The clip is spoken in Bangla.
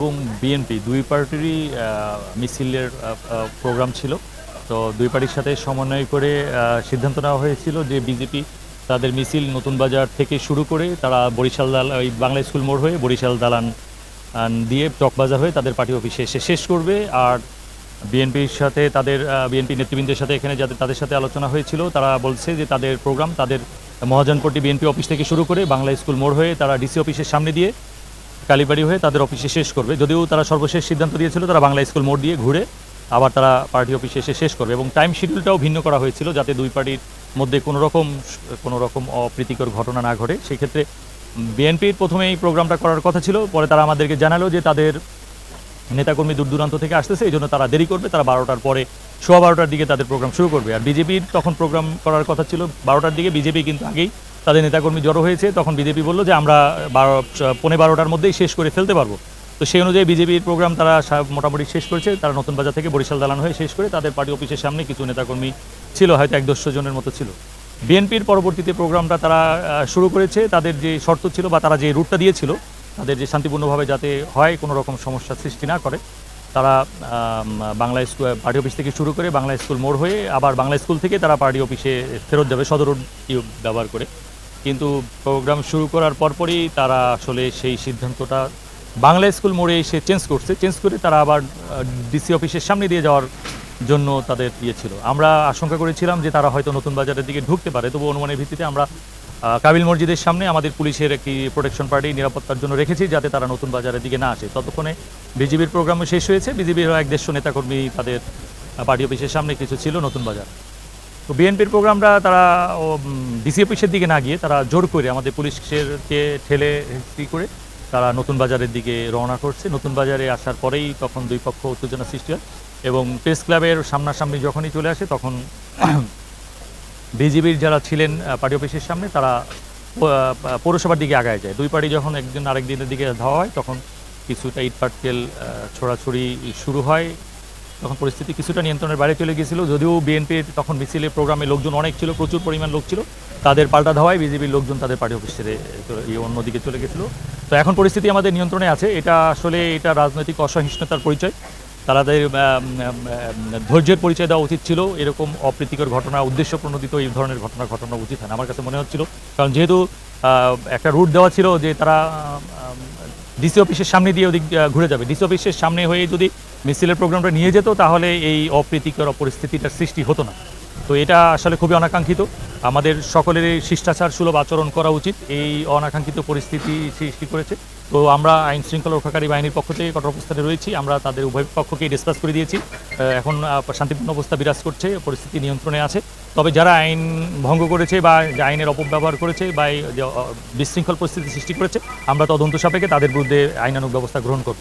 এবং বিএনপি দুই পার্টিরই মিছিলের প্রোগ্রাম ছিল। তো দুই পার্টির সাথে সমন্বয় করে সিদ্ধান্ত নেওয়া হয়েছিল যে বিজেপি তাদের মিছিল নতুন বাজার থেকে শুরু করে তারা বরিশাল দাল, ওই বাংলা স্কুল মোড় হয়ে বরিশাল দালান দিয়ে চকবাজার হয়ে তাদের পার্টি অফিসে এসে শেষ করবে। আর বিএনপির সাথে তাদের বিএনপি নেতৃবৃন্দের সাথে এখানে যাদের, তাদের সাথে আলোচনা হয়েছিল, তারা বলছে যে তাদের প্রোগ্রাম তাদের মহাজনপট্টি বিএনপি অফিস থেকে শুরু করে বাংলা স্কুল মোড় হয়ে তারা ডিসি অফিসের সামনে দিয়ে কালীবাড়ি হয়ে তাদের অফিসে শেষ করবে। যদিও তারা সর্বশেষ সিদ্ধান্ত দিয়েছিল তারা বাংলা স্কুল মোড় দিয়ে ঘুরে আবার তারা পার্টি অফিসে এসে শেষ করবে এবং টাইম শিডিউলটাও ভিন্ন করা হয়েছিল যাতে দুই পার্টির মধ্যে কোনো রকম কোনো রকম অপ্রীতিকর ঘটনা না ঘটে। সেই ক্ষেত্রে বিএনপির প্রথমে এই প্রোগ্রামটা করার কথা ছিল। পরে তারা আমাদেরকে জানালো যে তাদের নেতাকর্মী দূর দূরান্ত থেকে আসতেছে, এই জন্য তারা দেরি করবে। তারা বারোটার পরে সোয়া বারোটার দিকে তাদের প্রোগ্রাম শুরু করবে। আর বিজেপির তখন প্রোগ্রাম করার কথা ছিল বারোটার দিকে। বিজেপি কিন্তু আগেই তাদের নেতাকর্মী জড়ো হয়েছে, তখন বিজেপি বলল যে আমরা বারো, পৌনে বারোটার মধ্যেই শেষ করে ফেলতে পারব। তো সেই অনুযায়ী বিজেপির প্রোগ্রাম তারা মোটামুটি শেষ করেছে। তারা নতুন বাজার থেকে বরিশাল দালান হয়ে শেষ করে তাদের পার্টি অফিসের সামনে কিছু নেতাকর্মী ছিল, হয়তো এক দেড়শো জনের মতো ছিল। বিএনপির পরবর্তীতে প্রোগ্রামটা তারা শুরু করেছে। তাদের যে শর্ত ছিল বা তারা যে রুটটা দিয়েছিল, তাদের যে শান্তিপূর্ণভাবে যাতে হয়, কোনো রকম সমস্যা সৃষ্টি না করে, তারা বাংলা স্কুল, পার্টি অফিস থেকে শুরু করে বাংলা স্কুল মোড় হয়ে আবার বাংলা স্কুল থেকে তারা পার্টি অফিসে ফেরত যাবে, সদর ব্যবহার করে। কিন্তু প্রোগ্রাম শুরু করার পরপরই তারা আসলে সেই সিদ্ধান্তটা বাংলা স্কুল মোড়ে এসে চেঞ্জ করছে। চেঞ্জ করে তারা আবার ডিসি অফিসের সামনে দিয়ে যাওয়ার জন্য তাদের ইয়ে ছিল। আমরা আশঙ্কা করেছিলাম যে তারা হয়তো নতুন বাজারের দিকে ঢুকতে পারে। তবু অনুমানের ভিত্তিতে আমরা কাবিল মসজিদের সামনে আমাদের পুলিশের একটি প্রোটেকশন পার্টি নিরাপত্তার জন্য রেখেছি যাতে তারা নতুন বাজারের দিকে না আসে। ততক্ষণে বিজেপির প্রোগ্রামও শেষ হয়েছে। বিজেপির এক দেড়শো নেতাকর্মী তাদের পার্টি অফিসের সামনে কিছু ছিল নতুন বাজার। তো বিএনপির প্রোগ্রামটা তারা ডিসি অফিসের দিকে না গিয়ে তারা জোর করে আমাদের পুলিশকে ঠেলে করে তারা নতুন বাজারের দিকে রওনা করছে। নতুন বাজারে আসার পরেই তখন দুই পক্ষ উত্তেজনা সৃষ্টি হয় এবং প্রেস ক্লাবের সামনাসামনি যখনই চলে আসে তখন বিজিবির যারা ছিলেন পার্টি অফিসের সামনে তারা পৌরসভার দিকে আগায় যায়। দুই পার্টি যখন একদিন আরেকদিনের দিকে ধাওয়া হয় তখন কিছুটা ইটপাটকেল ছোড়াছুড়ি শুরু হয়। তখন পরিস্থিতি কিছুটা নিয়ন্ত্রণের বাইরে চলে গিয়েছিল। যদিও বিএনপির তখন মিছিলে, প্রোগ্রামে লোকজন অনেক ছিল, প্রচুর পরিমাণ লোক ছিল। তাদের পাল্টা ধাওয়ায় বিজেপির লোকজন তাদের পার্টি অফিস চলে- অন্যদিকে চলে গেছিল তো এখন পরিস্থিতি আমাদের নিয়ন্ত্রণে আছে। এটা আসলে এটা রাজনৈতিক অসহিষ্ণুতার পরিচয়। তাদের ধৈর্যের পরিচয় দেওয়া উচিত ছিল। এরকম অপ্রীতিকর ঘটনা, উদ্দেশ্য প্রণোদিত এই ধরনের ঘটনা ঘটানো উচিত হয়। আমার কাছে মনে হচ্ছিল। কারণ যেহেতু একটা রুট দেওয়া ছিল যে তারা ডিসি অফিসের সামনে দিয়ে ওদিক ঘুরে যাবে। ডিসি অফিসের সামনে হয়ে যদি মিছিলের প্রোগ্রামটা নিয়ে যেত, তাহলে এই অপ্রীতিকর পরিস্থিতিটার সৃষ্টি হতো না। তো এটা আসলে খুবই অনাকাঙ্ক্ষিত। আমাদের সকলের শিষ্টাচার সুলভ আচরণ করা উচিত, এই অনাকাঙ্ক্ষিত পরিস্থিতি সৃষ্টি করেছে। তো আমরা আইন শৃঙ্খলা রক্ষাকারী বাহিনীর পক্ষ থেকে কঠোর অবস্থানে রয়েছি, আমরা তাদের উভয় পক্ষকেই ডিসকাস করে দিয়েছি। এখন শান্তিপূর্ণ অবস্থা বিরাজ করছে, পরিস্থিতি নিয়ন্ত্রণে আছে। তবে যারা আইন ভঙ্গ করেছে বা আইনের অপব্যবহার করেছে বা বিশৃঙ্খল পরিস্থিতি সৃষ্টি করেছে, আমরা তদন্ত সাপেক্ষে তাদের বিরুদ্ধে আইনানুগ ব্যবস্থা গ্রহণ করব।